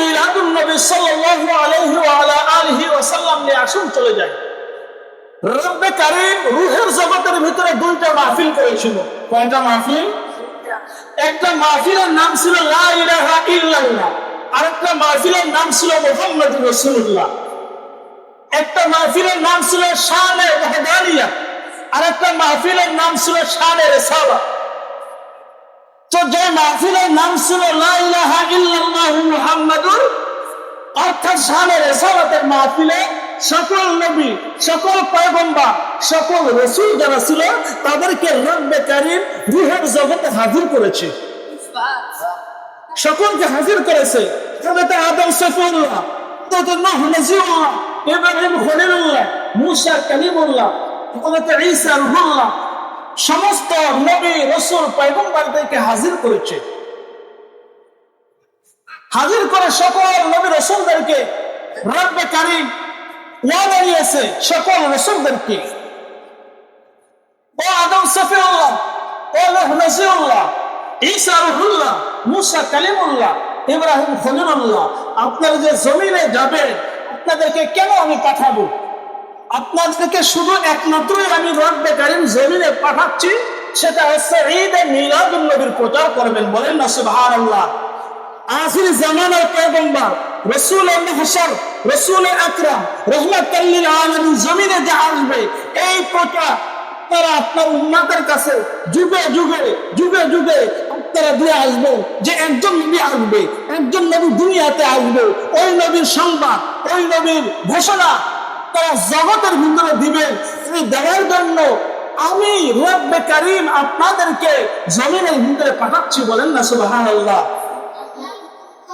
মিলাদুল নবী সাল্লাল্লাহু আলাইহি ওয়া আলা আলিহি আসুন, চলে যাই। রব্বে কারীম জগতের ভিতরে দুইটা মাহফিল করেছিল। কয়টা মাহফিল? একটা মাহফিলের নাম ছিল লা ইলাহা ইল্লাল্লাহ, আরেকটা মাহফিলের নাম ছিল রাসূলুল্লাহ। একটা মাহফিলের নাম ছিল শানে ওয়াহদানিয়া আরেকটা মাহফিলের নাম ছিল শানে তো যে মাহফিলের নাম ছিল লা ইলাহা ইল্লাল্লাহু মুহাম্মাদুর অর্থাৎ শানে রিসালাতের মাহফিলে সকল নবী, সকল পয়গম্বর, সকল রসুল যারা ছিল, তাদেরকে রব্বে কারীম রূহের জগতে হাজির করেছে। সকলকে হাজির করেছে। হযরত আদম সফিউল্লাহ, হযরত নূহ নজিউল্লাহ, ইব্রাহিম খলিলুল্লাহ, মুসা কালিমুল্লাহ, হযরত ঈসা রুহুল্লাহ, সমস্ত নবী, রসুল, পয়গম্বরদেরকে হাজির করেছে। হাজির করে সকল নবী রসুলদেরকে রব্বে কারীম ওয়াদা নিয়েছে সকল রসুলদেরকে। ও আদম সফিউল্লাহ, ও নূহ নজিউল্লাহ, ঈসা রুহুল্লাহ, মুসা কালিমুল্লাহ, ইব্রাহিম খলিলুল্লাহ, আপনারা যে জমিনে যাবেন, আপনাদেরকে কেন আমি পাঠাবো? আপনাদেরকে শুধু একমাত্রই আমি রব্বে কারিম জমিনে পাঠাচ্ছি, সেটা হচ্ছে ঈদে মিলাদুল নবীর প্রচার করবেন বলেন না সুবহানাল্লাহ। আখির জামানার পয়গম্বর, রসুল হাসার রসুল আকরাম রহমতুল্লিল আলমী জমিনে যে আসবে, এই প্রচার আপনারা আপনার উন্মাতের কাছে যুগে যুগে যুগে যুগে আপনারা দিয়ে আসবেন যে একজন নবী আসবে, একজন নবী দুনিয়াতে আসবে। ওই নবীর সংবাদ, ওই নবীর ঘোষণা তারা জগতের ভিতরে দিবেন এই দেওয়ার জন্য আমি রব্বে কারিম আপনাদেরকে জমিনের ভিতরে পাঠাচ্ছি বলেন না সুবাহান আল্লাহ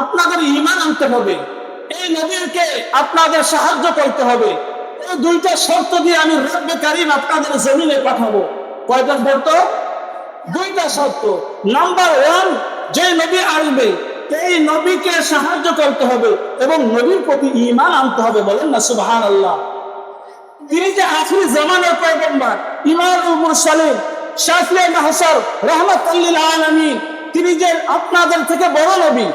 আপনাদের ইমান আনতে হবে। এই নবীকে আপনাদের সাহায্য করতে হবে। এই দুইটা শর্ত দিয়ে আমি রব্বে কারিম আপনাদের জমিনে পাঠাবো। কয়টা শর্ত? দুইটা শর্ত। নাম্বার ওয়ান যে নবী আসবে, এই নবীকে সাহায্য করতে হবে এবং নবীর প্রতি ইমান আনতে হবে বলেন না সুবহান আল্লাহ তিনি যে আখিরি জামানের পয়গম্বর, ইমামুল মুরসালিন, শাফিয়ে মাহসার রহমাতুল্লিল আলামিন, তিনি যে আপনাদের থেকে বড় নবী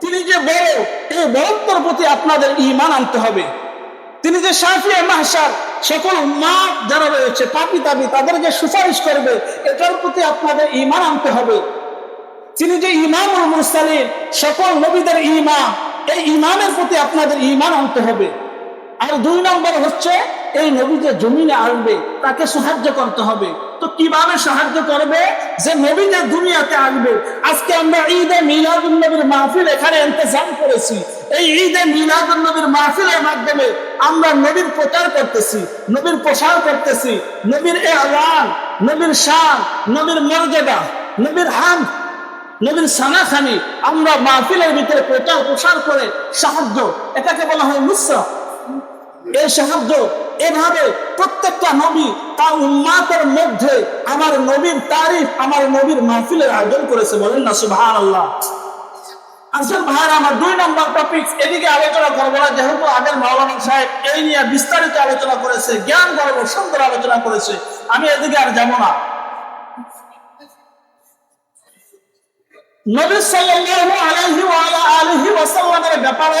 তিনি যে বড়, এই বরত্বর প্রতি আপনাদের ইমান আনতে হবে। তিনি যে শাফিয়ে মাহসার সকল মা যারা রয়েছে, পাপি তাপি তাদেরকে সুপারিশ করবে, এটার প্রতি আপনাদের ইমান আনতে হবে। তিনি যে ইমামুল মুরসালিন, সকল নবীদের ইমাম এই ইমামের প্রতি আপনাদের ইমান আনতে হবে। আর দুই নম্বর হচ্ছে, এই নবী যে জমিনে আসবে তাকে সাহায্য করতে হবে। তো কীভাবে সাহায্য করবে? যে নবী দুনিয়াতে আসবে। আজকে আমরা ঈদে মিলাদুল নবীর মাহফিল এখানে ইন্তজাম করেছি। এই ঈদে মিলাদুল নবীর মাহফিলের মাধ্যমে আমরা নবীর প্রচার করতেছি, নবীর প্রসার করতেছি। নবীর এ আলান নবীর শান, নবীর মর্যাদা, নবীর হাম, নবীর সানাখানি আমরা মাহফিলের ভিতরে প্রচার প্রসার করে সাহায্য। এটাকে বলা হয় নুসরা এই সাহায্য এভাবে প্রত্যেকটা নবী তার উম্মাতের মধ্যে আমার নবীর তারিফ, আমার নবীর মাহফিলের আয়োজন করেছে বলেন না সুবহান আল্লাহ আসল ভাইয়ের আমার দুই নম্বর টপিক এদিকে আলোচনা করব না, যেহেতু আগের মাওলানা সাহেব এই নিয়ে বিস্তারিত আলোচনা করেছে, জ্ঞান গর্ব, সুন্দর আলোচনা করেছে, আমি এদিকে আর যাব না। নবী সাল্লাল্লাহু আলাইহি ওয়া আলিহি ওয়াসাল্লামের ব্যাপারে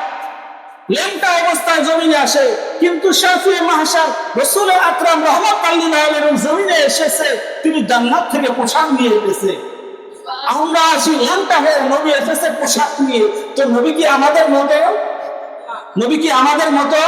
অবস্থায় জমিনে আসে, কিন্তু শাফি মাহাসার রসুল আকরাম রহমত জমিনে এসেছে, তিনি জান্নাত থেকে পোশাক নিয়ে এসেছে। আমরা আসি হয়ে নবী এসেছে পোশাক নিয়ে। তো নবী কি আমাদের মতো? নবী কি আমাদের মতো?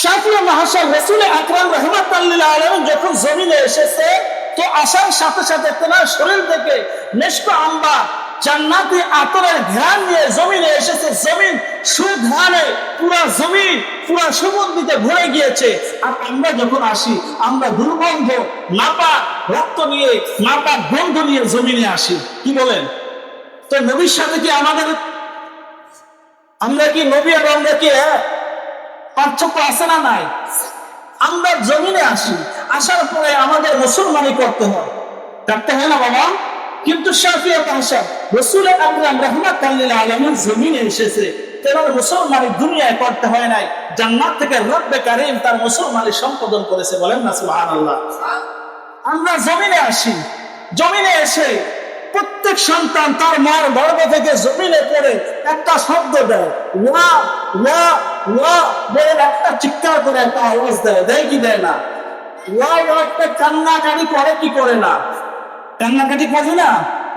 শাফিয়া মাহাসার রসুল আকরাম রহমত আলম যখন জমিনে এসেছে, তো আসার সাথে সাথে তোমার শরীর থেকে মেশক আম্বা জান্নাতি আতরের ধ্যান নিয়ে জমিনে এসেছে। জমিন সুধানে পুরা জমিন, পুরা সুগন্ধিতে ভরে গিয়েছে। আর আমরা যখন আসি, আমরা দুর্গন্ধ, নাপা রক্ত নিয়ে, নাপা গন্ধ নিয়ে জমিনে আসি। কি বলেন? তো নবীর সাথে কি আমাদের, আমরা কি নবী আর আমরা কি? পার্থক্য আছে না নাই? আমরা জমিনে আসি, আসার পরে আমাদের মুসলমানি করতে হয়। করতে হয় না বাবা? কিন্তু রসুল দুনিয়ায় হয় নাই সম্পাদন করেছে বলেন আমরা জমিনে আসি, জমিনে এসে প্রত্যেক সন্তান তার মার গর্ভ থেকে জমিনে পড়ে একটা শব্দ দেয় বলে একটা চিৎকার করে একটা আওয়াজ দেয় দেয় কি দেয় না? ওয়া ওয়া করে কি করে না? কান্নাকাটি করে না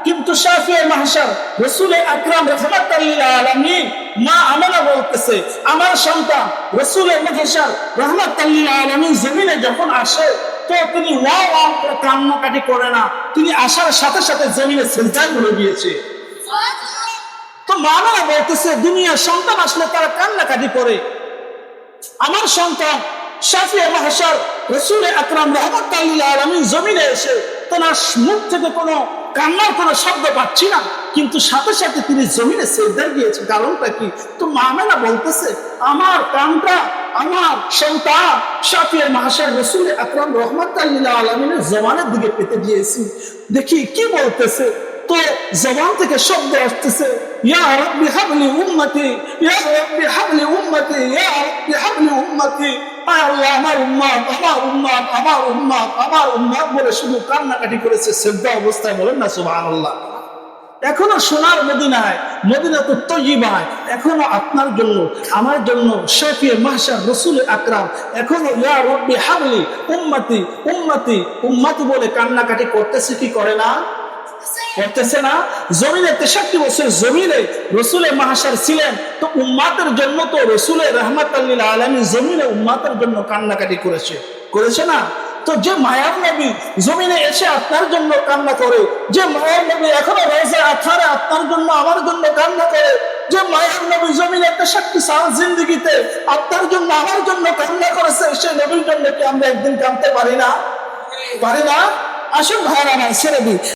কিন্তু শাফিয়া মাহশার রসুল আকরাম রহমাতুল্লাহ আলামিন মা আমেনা বলতেছে, আমার সন্তান রসুল মাহশার রহমাতুল্লাহ আলামিন জমিনে যখন আসে, তো তিনি ওয়া ওয়া করে কান্নাকাটি করে না। তিনি আসার সাথে সাথে জমিনে সেলজায় করে দিয়েছে। তো মামারা বলতেছে, দুনিয়ার সন্তান আসলে তারা কান্নাকাটি করে। আমার সন্তান শাফিয়া মাহসার রসুল আকরাম রহমতুল্লাহ আলমিন জমিনে এসে তেনার মুখ থেকে কোনো কান্নার কোনো শব্দ পাচ্ছি না। কিন্তু সাথে সাথে তিনি জমিনে সেজদার গিয়েছে কারণটা কি? তো মামেনা বলতেছে, আমার কানটা আমার সন্তান শাফিয়া মাহসার রসুল আকরাম রহমতুল্লাহ আলমিনের জমানের দিকে পেতে দিয়েছি দেখি কি বলতেছে? তো জবান থেকে শব্দ আসতেছে, ইয়া রব্বি হাবলি উম্মতি, ইয়া রব্বি হাবলি উম্মতি, ইয়া রব্বি হাবলি উম্মতি। আল্লাহ আমার উম্মত আমার উম্মত আমার উম্মত আমার উম্মত বলে শুধু কান্নাকাটি করেছে অবস্থায় বলেন না, সুবহানাল্লাহ। এখনও সোনার মদিনায় মদিনা তো তৈবায় এখনও আপনার জন্য, আমার জন্য শেফিয়ে মাহসার রসুল আকরাম, এখনও ইয়া রব্বি হাবলি উম্মতি উম্মতি উম্মতি বলে কান্নাকাটি করতেছে কি করে না? করতেছে না। জমিনে তেষট্টি বছর জমিনে রসুলের মাহাসার ছিলেন। তো উম্মাতের জন্য তো রসুলের রহমত আল্লিল আলমী জমিনে উম্মাতের জন্য কান্নাকাটি করেছে। করেছে না? তো যে মায়ার নবী জমিনে এসে আপনার জন্য কান্না করে, যে মায়ার নবী এখনও রয়েছে আথারে আপনার জন্য আমার জন্য কান্না করে, যে মায়ার নবী জমিনে তেষট্টি সাল জিন্দিগিতে আপনার জন্য আমার জন্য কান্না করেছে, সে নবীর জন্য কি আমরা একদিন কাঁদতে পারি না? পারি না? আসুন ভাইরা নাই ছেড়ে দিই